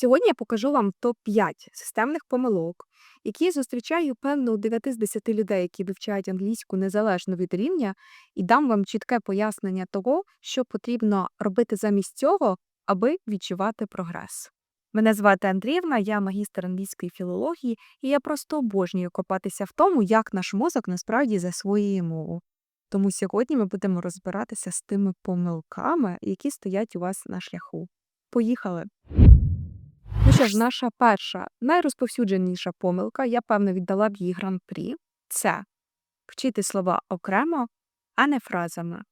Сьогодні я покажу вам топ-5 системних помилок, які я зустрічаю певно у 9 з 10 людей, які вивчають англійську незалежно від рівня, і дам вам чітке пояснення того, що потрібно робити замість цього, аби відчувати прогрес. Мене звати Андріївна, я магістр англійської філології, і я просто обожнюю копатися в тому, як наш мозок насправді засвоює мову. Тому сьогодні ми будемо розбиратися з тими помилками, які стоять у вас на шляху. Поїхали! Ж, наша перша, найрозповсюдженіша помилка, я певно віддала б їй гран-прі, це вчити слова окремо, а не фразами.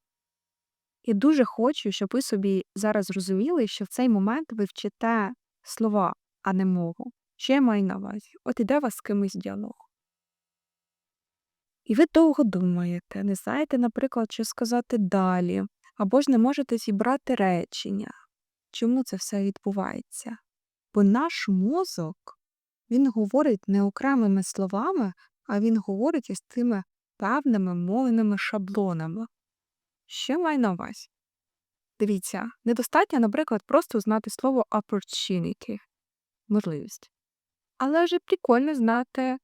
І дуже хочу, щоб ви собі зараз зрозуміли, що в цей момент ви вчите слова, а не мову. Що я маю на увазі? От іде вас з кимось діалог. І ви довго думаєте, не знаєте, наприклад, що сказати далі, або ж не можете зібрати речення. Чому це все відбувається? Бо наш мозок, він говорить не окремими словами, а він говорить із тими певними мовними шаблонами. Що маю на увазі? Дивіться, недостатньо, наприклад, просто знати слово opportunity можливість. Але вже прикольно знати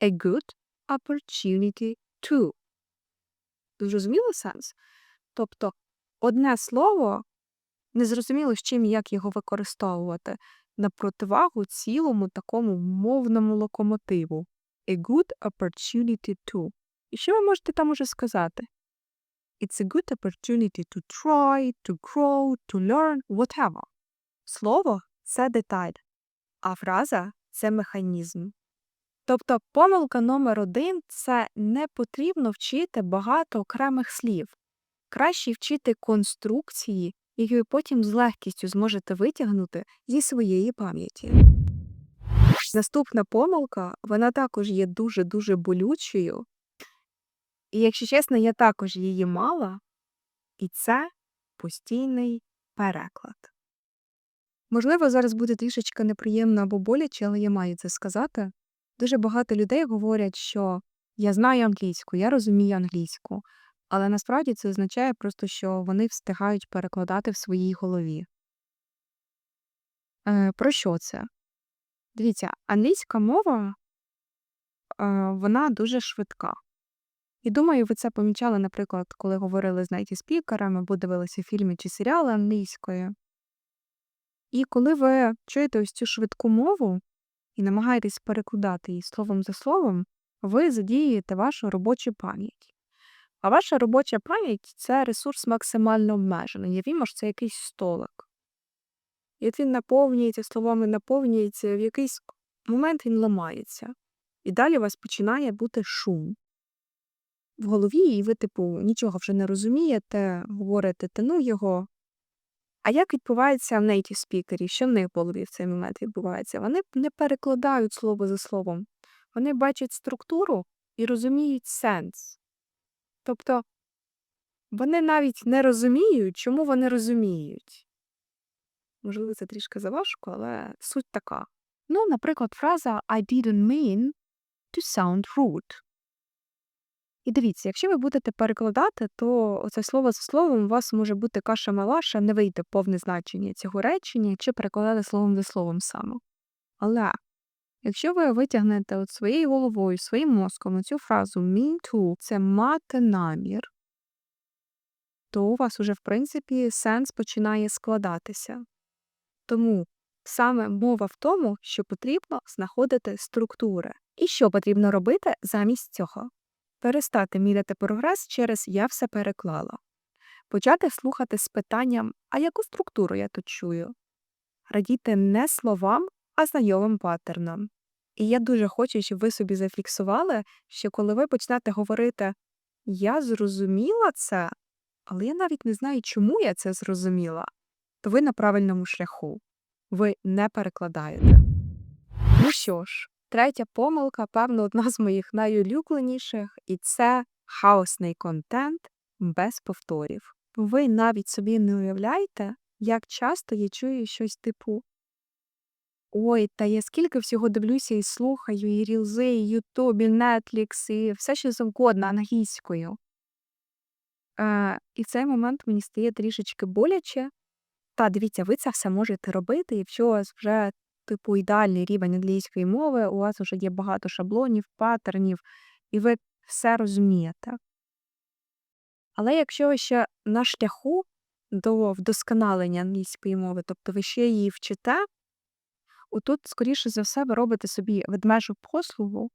a good opportunity to. Зрозуміло сенс? Тобто одне слово незрозуміло з чим і як його використовувати на противагу цілому такому мовному локомотиву a good opportunity to. І що ви можете там уже сказати? It's a good opportunity to try, to grow, to learn, whatever. Слово це деталь, а фраза це механізм. Тобто помилка номер один це не потрібно вчити багато окремих слів. Краще вчити конструкції, які ви потім з легкістю зможете витягнути зі своєї пам'яті. Наступна помилка, вона також є дуже-дуже болючою. І, якщо чесно, я також її мала, і це постійний переклад. Можливо, зараз буде трішечки неприємно або боляче, але я маю це сказати. Дуже багато людей говорять, що я знаю англійську, я розумію англійську, але насправді це означає просто, що вони встигають перекладати в своїй голові. Е, Про що це? Дивіться, англійська мова е, вона дуже швидка. І думаю, ви це помічали, наприклад, коли говорили з найті спікерами або дивилися фільми чи серіали англійською. І коли ви чуєте ось цю швидку мову і намагаєтесь перекладати її словом за словом, ви задіюєте вашу робочу пам'ять. А ваша робоча пам'ять це ресурс максимально обмежений. Явімо ж, це якийсь столик. І от він наповнюється словами, наповнюється, в якийсь момент він ламається. І далі у вас починає бути шум в голові, і ви, типу, нічого вже не розумієте, говорите, та ну його. А як відбувається в нейтів спікері? Що в них в голові в цей момент відбувається? Вони не перекладають слово за словом. Вони бачать структуру і розуміють сенс. Тобто вони навіть не розуміють, чому вони розуміють. Можливо, це трішки заважко, але суть така. Ну, наприклад, фраза I didn't mean to sound rude. І дивіться, якщо ви будете перекладати, то оце слово за словом у вас може бути каша-малаша, не вийде повне значення цього речення, якщо перекладати словом за словом саме. Але якщо ви витягнете от своєю головою, своїм мозком цю фразу mean to – це мати намір, то у вас уже, в принципі, сенс починає складатися. Тому саме мова в тому, що потрібно знаходити структури. І що потрібно робити замість цього? Перестати міряти прогрес через я все переклала. Почати слухати з питанням, а яку структуру я тут чую? Радіти не словам, а знайомим паттернам. І я дуже хочу, щоб ви собі зафіксували, що коли ви почнете говорити Я зрозуміла це, але я навіть не знаю, чому я це зрозуміла, то ви на правильному шляху. Ви не перекладаєте. Ну що ж, третя помилка, певно, одна з моїх найулюбленіших, і це хаосний контент без повторів. Ви навіть собі не уявляєте, як часто я чую щось типу Ой, та я скільки всього дивлюся і слухаю, і рілзи, і Ютуб, і Netflix, і все що завгодно англійською. Е, і цей момент мені стає трішечки боляче. Та дивіться, ви це все можете робити, якщо у вас вже типу, ідеальний рівень англійської мови, у вас вже є багато шаблонів, паттернів, і ви все розумієте. Але якщо ви ще на шляху до вдосконалення англійської мови, тобто ви ще її вчите, отут, скоріше за все, ви робите собі ведмежу послугу,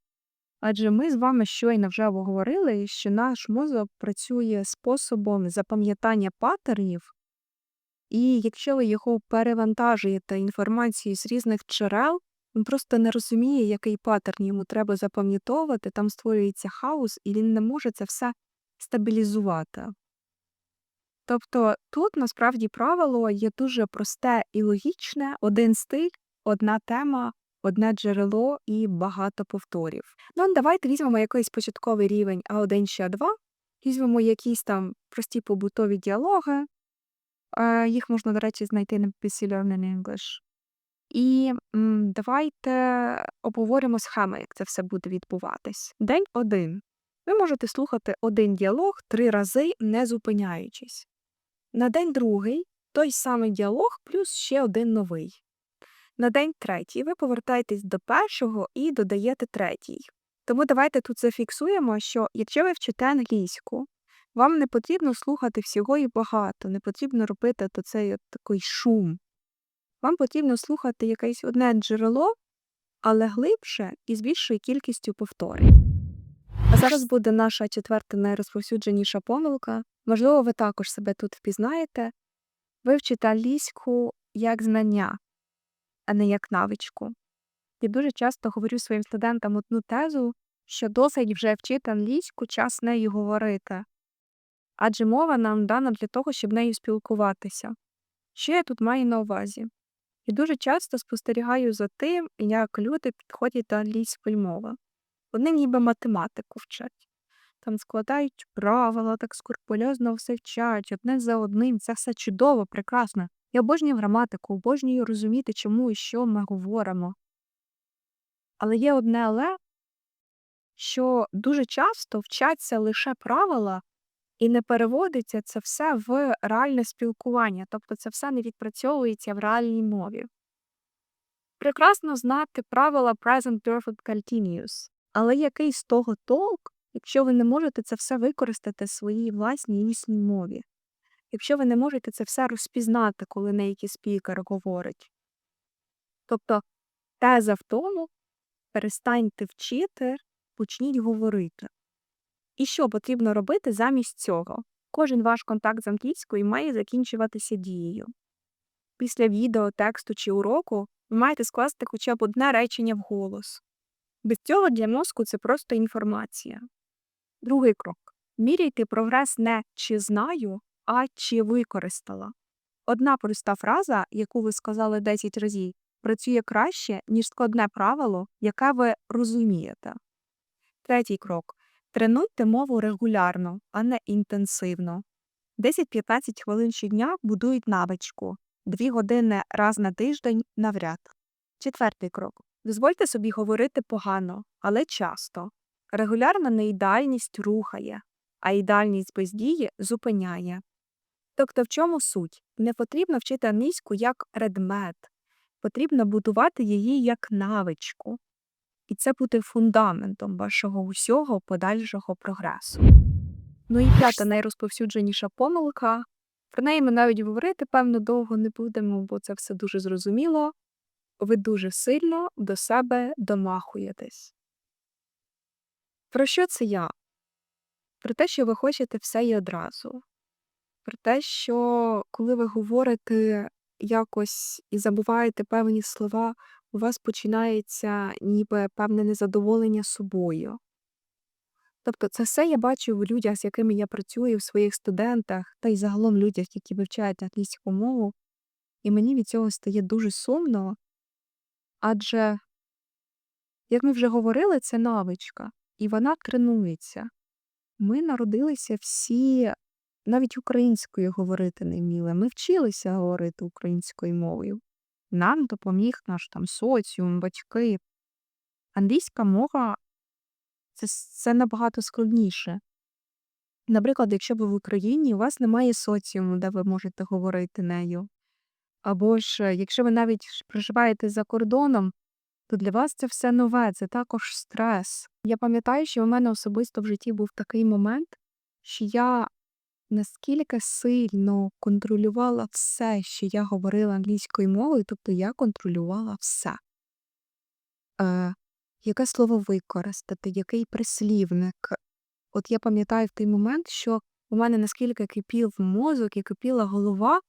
адже ми з вами щойно вже обговорили, що наш мозок працює способом запам'ятання паттернів, і якщо ви його перевантажуєте інформацією з різних джерел, він просто не розуміє, який паттерн йому треба запам'ятовувати, там створюється хаос, і він не може це все стабілізувати. Тобто тут насправді правило є дуже просте і логічне: один стиль, одна тема, одне джерело і багато повторів. Ну, давайте візьмемо якийсь початковий рівень А1 чи А2, візьмемо якісь там прості побутові діалоги. Е, Їх можна, до речі, знайти на PC Learning English. І м, давайте обговоримо схеми, як це все буде відбуватись. День один. Ви можете слухати один діалог три рази, не зупиняючись. На день другий той самий діалог плюс ще один новий. На день третій ви повертаєтесь до першого і додаєте третій. Тому давайте тут зафіксуємо, що якщо ви вчите англійську, вам не потрібно слухати всього і багато, не потрібно робити то цей от такий шум. Вам потрібно слухати якесь одне джерело, але глибше і з більшою кількістю повторень. А зараз буде наша четверта найрозповсюдженіша помилка. Можливо, ви також себе тут впізнаєте. Ви вчите англійську як знання, а не як навичку. Я дуже часто говорю своїм студентам одну тезу, що досить вже вчити англійську, час нею говорити. Адже мова нам дана для того, щоб нею спілкуватися. Що я тут маю на увазі? І дуже часто спостерігаю за тим, як люди підходять до англійської мови. Вони ніби математику вчать. Там складають правила, так скрупульозно все вчать, одне за одним. Це все чудово, прекрасно. Я обожнюю граматику, обожнюю розуміти, чому і що ми говоримо. Але є одне але, що дуже часто вчаться лише правила, і не переводиться це все в реальне спілкування, тобто це все не відпрацьовується в реальній мові. Прекрасно знати правила Present Perfect Continuous, але який з того толк, якщо ви не можете це все використати в своїй власній існій мові? Якщо ви не можете це все розпізнати, коли неякий спікер говорить. Тобто теза в тому, перестаньте вчити, почніть говорити. І що потрібно робити замість цього? Кожен ваш контакт з англійською має закінчуватися дією. Після відео, тексту чи уроку ви маєте скласти хоча б одне речення вголос. Без цього для мозку це просто інформація. Другий крок. Міряйте прогрес не чи знаю, а чи використала. Одна проста фраза, яку ви сказали 10 разів, працює краще, ніж складне правило, яке ви розумієте. Третій крок. Тренуйте мову регулярно, а не інтенсивно. 10-15 хвилин щодня будують навичку, 2 години раз на тиждень навряд. Четвертий крок. Дозвольте собі говорити погано, але часто. Регулярна неідеальність рухає, а ідеальність бездії зупиняє. Тобто, в чому суть? Не потрібно вчити англійську як предмет, потрібно будувати її як навичку. І це буде фундаментом вашого усього подальшого прогресу. Ну і п'ята найрозповсюдженіша помилка. Про неї ми навіть говорити, певно, довго не будемо, бо це все дуже зрозуміло. Ви дуже сильно до себе домахуєтесь. Про що це я? Про те, що ви хочете все і одразу. Про те, що коли ви говорите якось і забуваєте певні слова, у вас починається ніби певне незадоволення собою. Тобто це все я бачу в людях, з якими я працюю, в своїх студентах, та й загалом людях, які вивчають англійську мову, і мені від цього стає дуже сумно, адже, як ми вже говорили, це навичка, і вона тренується. Ми народилися всі навіть українською говорити не вміли. Ми вчилися говорити українською мовою. Нам допоміг наш там соціум, батьки. Англійська мова це, це набагато складніше. Наприклад, якщо ви в Україні, у вас немає соціуму, де ви можете говорити нею. Або ж, е, якщо ви навіть проживаєте за кордоном, то для вас це все нове, це також стрес. Я пам'ятаю, що у мене особисто в житті був такий момент, що я наскільки сильно контролювала все, що я говорила англійською мовою, тобто я контролювала все. Е, яке слово використати, який прислівник. От я пам'ятаю в той момент, що у мене наскільки кипів мозок і кипіла голова,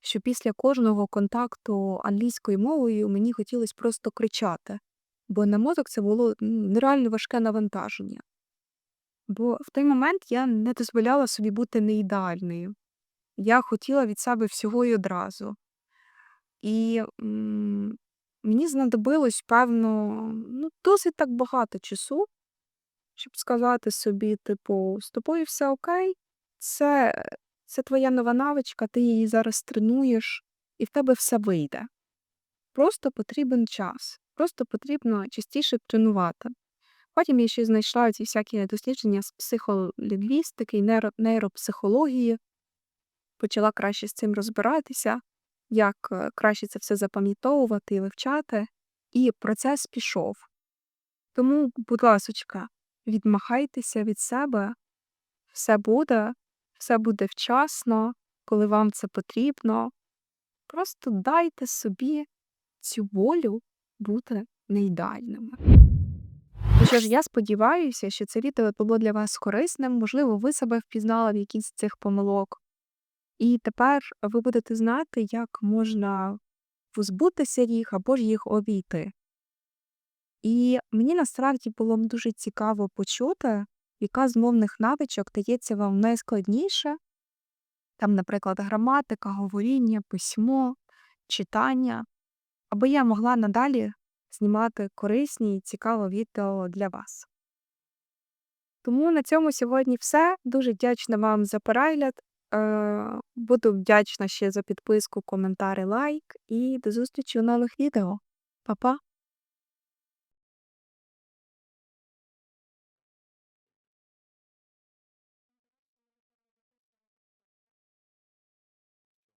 що після кожного контакту англійською мовою мені хотілося просто кричати, бо на мозок це було нереально важке навантаження. Бо в той момент я не дозволяла собі бути неідеальною. Я хотіла від себе всього й одразу. І м, мені знадобилось, певно, ну, досить так багато часу, щоб сказати собі, типу, з тобою все окей, це, це твоя нова навичка, ти її зараз тренуєш, і в тебе все вийде. Просто потрібен час, просто потрібно частіше тренувати. Потім я ще знайшла ці всякі дослідження з психолінгвістики і нейро- нейропсихології, почала краще з цим розбиратися, як е, краще це все запам'ятовувати і вивчати, і процес пішов. Тому, будь ласочка, відмахайтеся від себе, все буде, все буде вчасно, коли вам це потрібно. Просто дайте собі цю волю бути неідеальними. Що ж, я сподіваюся, що це відео було для вас корисним. Можливо, ви себе впізнали в якійсь з цих помилок. І тепер ви будете знати, як можна позбутися їх або ж їх обійти. І мені насправді було б дуже цікаво почути, яка з мовних навичок дається вам найскладніше. Там, наприклад, граматика, говоріння, письмо, читання, аби я могла надалі знімати корисні і цікаві відео для вас. Тому на цьому сьогодні все. Дуже вдячна вам за перегляд. Е, Буду вдячна ще за підписку, коментар і лайк. І до зустрічі у нових відео. Па-па!